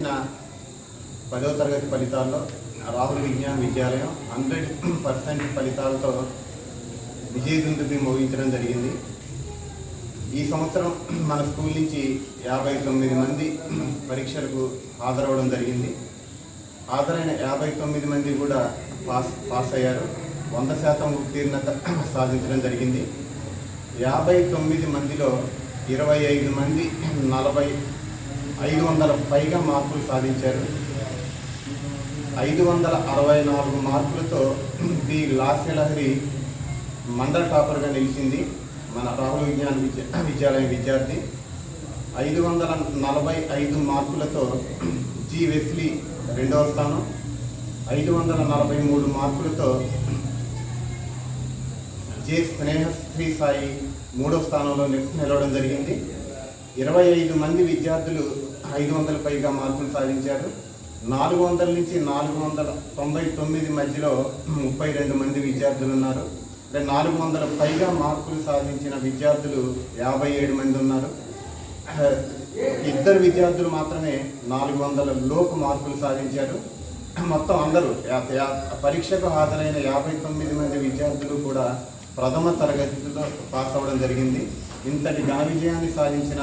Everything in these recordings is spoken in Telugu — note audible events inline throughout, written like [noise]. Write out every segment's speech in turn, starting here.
పదో పదవ తరగతి ఫలితాల్లో రాహుల్ విజ్ఞాన విద్యాలయం హండ్రెడ్ పర్సెంట్ ఫలితాలతో విజయదుందుబి మోగించడం జరిగింది. ఈ సంవత్సరం మన స్కూల్ నుంచి యాభై తొమ్మిది మంది పరీక్షలకు హాజరవడం జరిగింది. హాజరైన యాభై తొమ్మిది మంది కూడా పాస్ పాస్ అయ్యారు. వంద శాతం ఉత్తీర్ణత సాధించడం జరిగింది. యాభై తొమ్మిది మందిలో ఇరవై ఐదు మంది నలభై ఐదు వందల పైగా మార్కులు సాధించారు. ఐదు వందల అరవై నాలుగు మార్కులతో ది లాస్యలహరి మండల టాపర్గా నిలిచింది మన రాహుల్ విజ్ఞాన విద్య విద్యాలయం విద్యార్థి. ఐదు వందల నలభై ఐదు మార్కులతో జి వెస్లీ రెండవ స్థానం. ఐదు వందల నలభై మూడు మార్కులతో జే స్నేహశ్రీ సాయి మూడో స్థానంలో నిలవడం జరిగింది. ఇరవై ఐదు మంది విద్యార్థులు ఐదు వందల పైగా మార్కులు సాధించారు. నాలుగు వందల నుంచి నాలుగు వందల తొంభై తొమ్మిది మధ్యలో ముప్పై రెండు మంది విద్యార్థులు ఉన్నారు. అంటే నాలుగు వందల పైగా మార్కులు సాధించిన విద్యార్థులు యాభై ఏడు మంది ఉన్నారు. ఇద్దరు విద్యార్థులు మాత్రమే నాలుగు వందల లోపు మార్కులు సాధించారు. మొత్తం అందరూ పరీక్షకు హాజరైన యాభై తొమ్మిది మంది విద్యార్థులు కూడా ప్రథమ తరగతిలో పాస్ అవ్వడం జరిగింది. ఇంతటి ఘన విజయాన్ని సాధించిన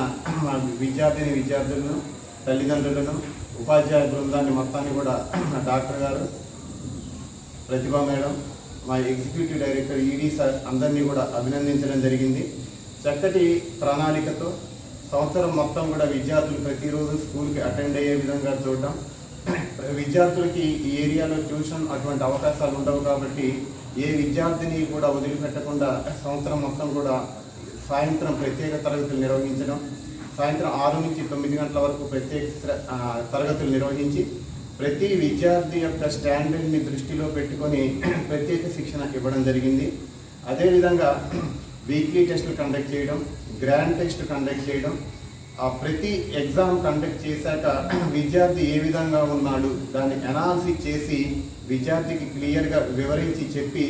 విద్యార్థిని విద్యార్థులను తల్లిదండ్రులను ఉపాధ్యాయ బృందాన్ని మొత్తాన్ని కూడా డాక్టర్ గారు ప్రతిభా మేడం మా ఎగ్జిక్యూటివ్ డైరెక్టర్ ఈడీ సార్ అందరినీ కూడా అభినందించడం జరిగింది. చక్కటి ప్రణాళికతో సంవత్సరం మొత్తం కూడా విద్యార్థులు ప్రతిరోజు స్కూల్కి అటెండ్ అయ్యే విధంగా చూడటం. విద్యార్థులకి ఈ ఏరియాలో ట్యూషన్ అటువంటి అవకాశాలు ఉండవు కాబట్టి ఏ విద్యార్థిని కూడా వదిలిపెట్టకుండా సంవత్సరం మొత్తం కూడా సాయంత్రం ప్రత్యేక తరగతులు నిర్వహించడం. సాయంత్రం ఆరు నుంచి తొమ్మిది గంటల వరకు ప్రత్యేక తరగతులు నిర్వహించి ప్రతి విద్యార్థి యొక్క స్టాండర్డ్ని దృష్టిలో పెట్టుకొని [clears throat] ప్రత్యేక శిక్షణ ఇవ్వడం జరిగింది. అదేవిధంగా [clears throat] వీక్లీ టెస్టులు కండక్ట్ చేయడం గ్రాండ్ టెస్ట్ కండక్ట్ చేయడం ఆ ప్రతి ఎగ్జామ్ కండక్ట్ చేశాక [clears throat] విద్యార్థి ఏ విధంగా ఉన్నాడు దాన్ని అనాలసిస్ చేసి విద్యార్థికి క్లియర్గా వివరించి చెప్పి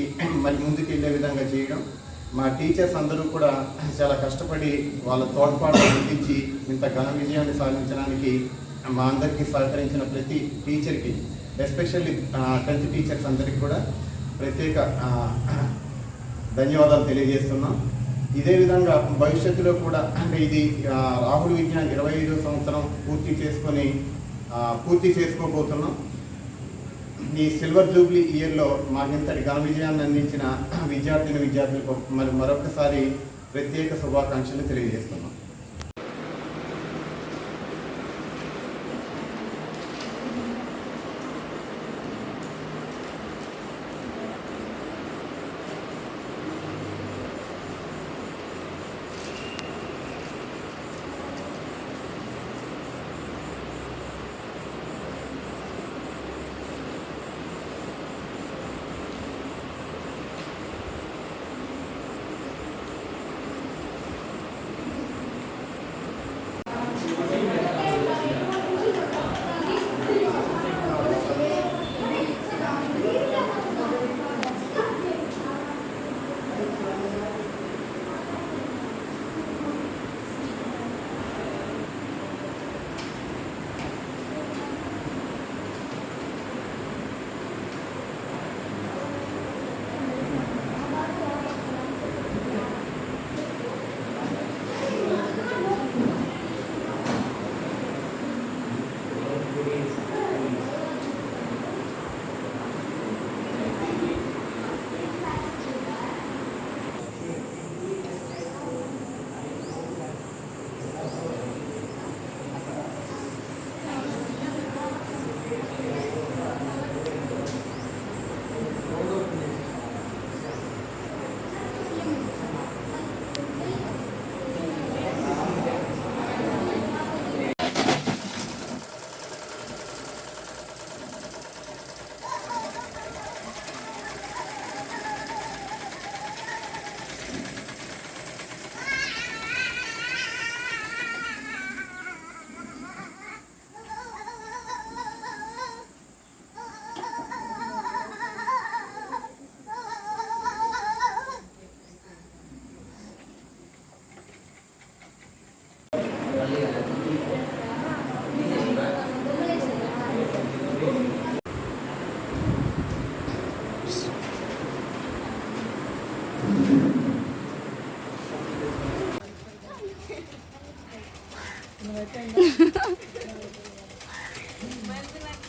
మరి ముందుకు వెళ్ళే విధంగా చేయడం. మా టీచర్స్ అందరూ కూడా చాలా కష్టపడి వాళ్ళ తోడ్పాటు అందించి ఇంత ఘన విజయాన్ని సాధించడానికి మా అందరికీ సహకరించిన ప్రతి టీచర్కి ఎస్పెషల్లీ టెన్త్ టీచర్స్ అందరికీ కూడా ప్రత్యేక ధన్యవాదాలు తెలియజేస్తున్నాం. ఇదే విధంగా భవిష్యత్తులో కూడా అంటే ఇది రాహుల్ విజ్ఞాన్ ఇరవై ఐదో సంవత్సరం పూర్తి చేసుకొని పూర్తి చేసుకోబోతున్నాం. ఈ సిల్వర్ జూబ్లీ ఇయర్లో మాకింతటి ఘన విజయాన్ని అందించిన విద్యార్థిని విద్యార్థులకు మరి మరొకసారి ప్రత్యేక శుభాకాంక్షలు తెలియజేస్తున్నాం.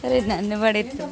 అరే నన్ను పడేస్తా